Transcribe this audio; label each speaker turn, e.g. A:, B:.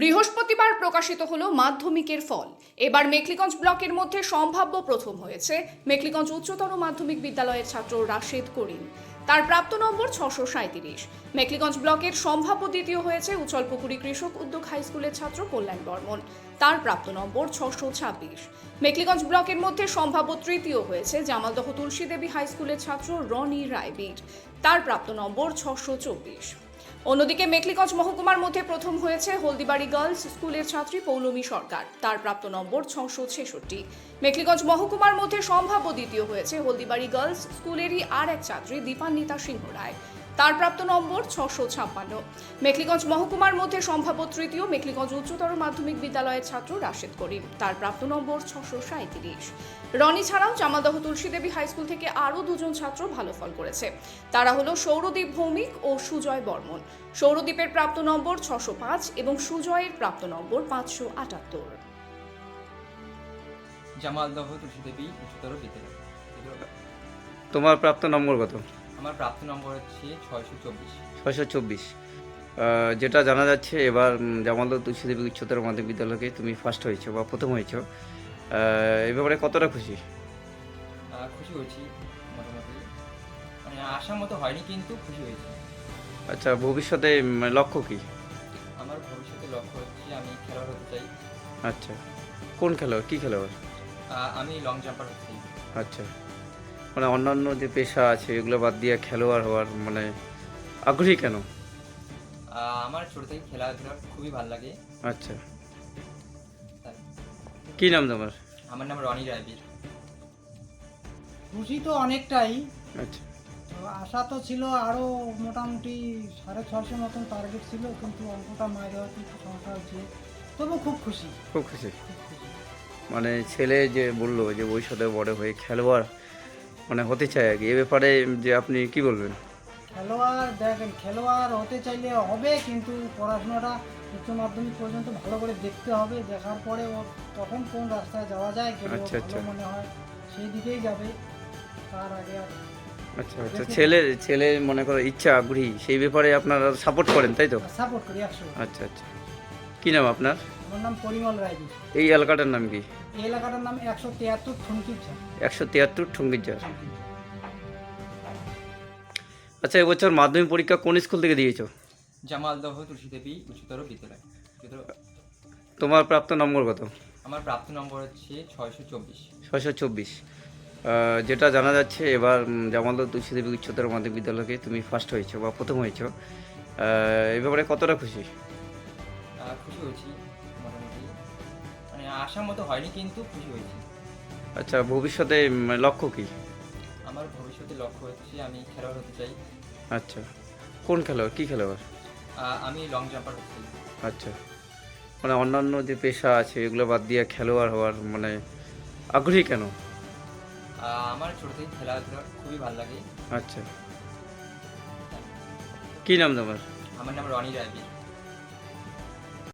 A: বৃহস্পতিবার প্রকাশিত হলো মাধ্যমিকের ফল। এবার মেখলিগঞ্জ ব্লকের মধ্যে সম্ভাব্য প্রথম হয়েছে। মেখলিগঞ্জ উচ্চতর মাধ্যমিক বিদ্যালয়ের ছাত্র রাশেদ করিম। তার প্রাপ্ত নম্বর ছশো সাঁত্রিশ মেখলিগঞ্জ ব্লকের সম্ভাব্য দ্বিতীয় হয়েছে উচলপুকুরি কৃষক উদ্যোগ হাই স্কুলের ছাত্র কল্যাণ বর্মন। তার প্রাপ্ত নম্বর ছশো ছাব্বিশ। মেখলিগঞ্জ ব্লকের মধ্যে সম্ভাব্য তৃতীয় হয়েছে জামালদহ তুলসী দেবী হাই স্কুলের ছাত্র রনি রায়বীর। তার প্রাপ্ত নম্বর ছশো চব্বিশ। অন্যদিকে মেকলিগঞ্জ মহকুমার মধ্যে প্রথম হয়েছে হলদিবাড়ি গার্লস স্কুলের ছাত্রী পৌলমী সরকার। তার প্রাপ্ত নম্বর ছশো ছেষট্টি। মেখলিগঞ্জ মহকুমার মধ্যে সম্ভাব্য দ্বিতীয় হয়েছে হলদিবাড়ি গার্লস স্কুলেরই আর এক ছাত্রী দীপান্বিতা সিংহ রায়। তার প্রাপ্ত নম্বর ছশো ছাপ্পান্ন। মেখলিগঞ্জ মহকুমার মধ্যে সম্ভাব্য তৃতীয় মেখলিগঞ্জ উচ্চতর মাধ্যমিক বিদ্যালয়ের ছাত্র রাশেদ করিম। তার প্রাপ্ত নম্বর ছশো সাঁত্রিশ রনি ছাড়াও জামালদহ তুলসীদেবী হাইস্কুল থেকে আরও দুজন ছাত্র ভালো ফল করেছে। তারা হলো সৌরদীপ ভৌমিক ও সুজয় বর্মন। সৌরদীপের প্রাপ্ত নম্বর ছশো পাঁচ এবং সুজয়ের প্রাপ্ত নম্বর পাঁচশো আটাত্তর।
B: জামালদহ তুলসী দেবী উচ্চতর বিদ্যালয়।
C: তোমার প্রাপ্ত নম্বর কত?
B: আমার প্রাপ্ত নম্বর হচ্ছে ছয়শো চব্বিশ।
C: ছয়শো চব্বিশ। যেটা জানা যাচ্ছে এবার জামালদহ তুলসীদেবী উচ্চতর মাধ্যমিক বিদ্যালয়কে তুমি ফার্স্ট হয়েছো বা প্রথম হয়েছো। এই ব্যাপারে কতটা খুশি?
B: খুশি হয়েছি মোটামুটি। মানে মতো হয়নি কিন্তু খুশি হয়েছি।
C: আচ্ছা ভবিষ্যতে লক্ষ্য কি?
B: আমার ভবিষ্যতে লক্ষ্য হচ্ছে আমি খেলোয়াড় হতে চাই।
C: আচ্ছা। কোন খেলোয়াড়? কী খেলোয়াড়?
B: আমি লং জাম্পার হতে চাই।
C: আচ্ছা। মানে অন্যান্য যে পেশা আছে এগুলো বাদ দিয়ে খেলোয়াড় হওয়ার মানে আগ্রহী কেন?
B: আমার ছোট থেকে খেলাধুলা খুবই ভালো লাগে।
C: আচ্ছা। কী নাম তোমার?
B: আমার নাম রনি রায়বীর।
D: খুশি তো অনেকটাই।
C: আচ্ছা।
D: তো আশা তো ছিল আরও মোটামুটি সাড়ে ছশো মতন টার্গেট ছিল কিন্তু অঙ্কটা মায়ের হয়তো একটু সমস্যা হচ্ছে। তবু খুব খুশি।
C: খুব খুশি। মানে ছেলে যে বলল যে ভবিষ্যতে বড় হয়ে খেলোয়াড় মানে হতে চায় আর কি। এ ব্যাপারে যে আপনি কি বলবেন?
D: খেলোয়াড় দেখেন খেলোয়াড় হতে চাইলে হবে কিন্তু পড়াশোনাটা উচ্চ মাধ্যমিক পর্যন্ত ভালো করে দেখতে হবে। দেখার পরে ও তখন কোন রাস্তায় যাওয়া যায় ওর
C: আচ্ছা,
D: ভালো
C: আচ্ছা।
D: মনে হয় সেই দিকেই যাবে। তার আগে আর
C: আচ্ছা আচ্ছা। ছেলে ছেলে মনে করো ইচ্ছা আগ্রহী সেই ব্যাপারে আপনারা সাপোর্ট করেন তাই তো?
D: সাপোর্ট করি একশো।
C: আচ্ছা আচ্ছা। কী নাম আপনার?
D: আমার নাম পরিমল রায়দি
C: এই এলাকাটার নাম কি?
D: এই এলাকাটার নাম একশো তিয়াত্তর ঠুনকির ঝাড়।
C: একশো তিয়াত্তর ঠুঙ্গিরজার আচ্ছা এবছর মাধ্যমিক পরীক্ষা কোন স্কুল থেকে দিয়েছ?
B: জামালদহ তুলসী দেবী উচ্চতর বিদ্যালয়।
C: তোমার প্রাপ্ত নম্বর কত?
B: আমার প্রাপ্ত নম্বর হচ্ছে ছয়শো চব্বিশ।
C: ছয়শো চব্বিশ। যেটা জানা যাচ্ছে এবার জামালদহ তুলসীদেবী উচ্চতর মাধ্যমিক বিদ্যালয়কে তুমি ফার্স্ট হয়েছো বা প্রথম হয়েছো। আহ, এই ব্যাপারে কতটা খুশি?
B: খুশি হয়েছি। আশার মতো হয়নি কিন্তু খুশি হয়েছি।
C: আচ্ছা ভবিষ্যতে লক্ষ্য কি?
B: আমার ভবিষ্যতে লক্ষ্য হচ্ছে আমি খেলোয়াড় হতে চাই।
C: আচ্ছা কোন খেলোয়াড়? কী খেলোয়াড়?
B: আমি লং জাম্পার হতে চাই।
C: আচ্ছা মানে অন্যান্য যে পেশা আছে এগুলো বাদ দিয়ে খেলোয়াড় হওয়ার মানে আগ্রহী কেন?
B: আমার ছোট থেকে খেলাধুলা খুবই ভালো লাগে।
C: আচ্ছা। কী নাম তোমার?
B: আমার নাম রনি রায়বীর।